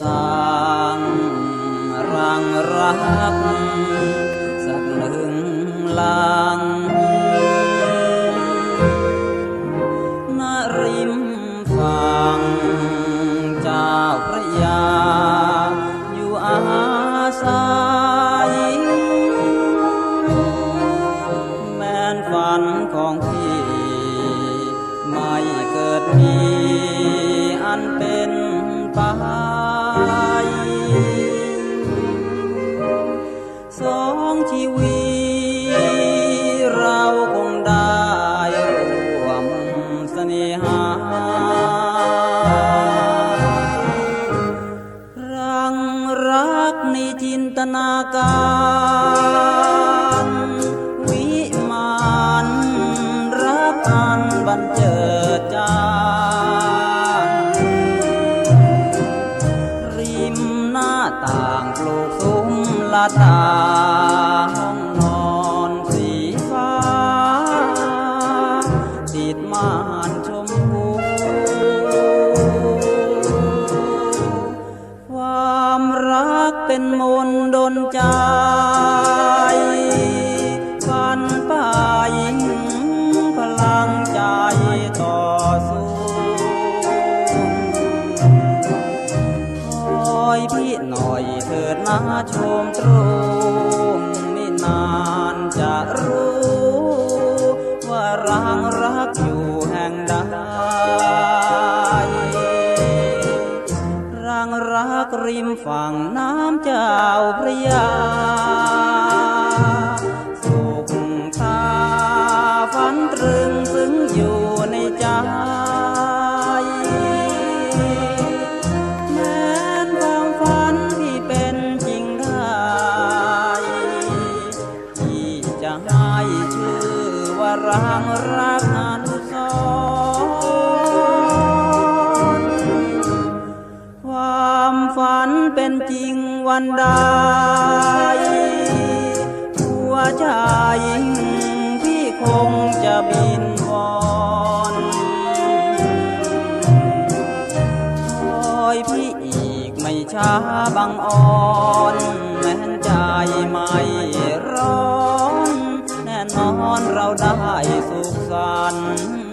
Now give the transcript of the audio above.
สร้างรังรัก สักหนึ่งลังณริมฝั่งเจ้าพระยา อยู่อาศัยแม้นฝันของพี่ ไม่เกิดมีอันเป็นไป นาการวิมานรักอันบันเจิดจางริมหน้าต่างปลูกซุ้มละตาห้องนอนสีฟ้า ติดม่านชมพูความรักเป็นม นต์ดนใจฝันไปพลังใจต่อสู้คอยพี่หน่อยเถิดนาชมตรงไม่นานจะรู้ รักริมฝั่งน้ำเจ้าพระยา สุขตาฝันตรึงซึ้งอยู่ในใจแม้ความฝันที่เป็นจริงได้ที่จะให้ชื่อว่ารังรักอนุ เป็นจริงวันใดหัวใจพี่คงจะบินวอนคอยพี่อีกไม่ช้าบังอ่อนแม้นใจไม่ร้อน แน่นอนเราได้สุขสันต์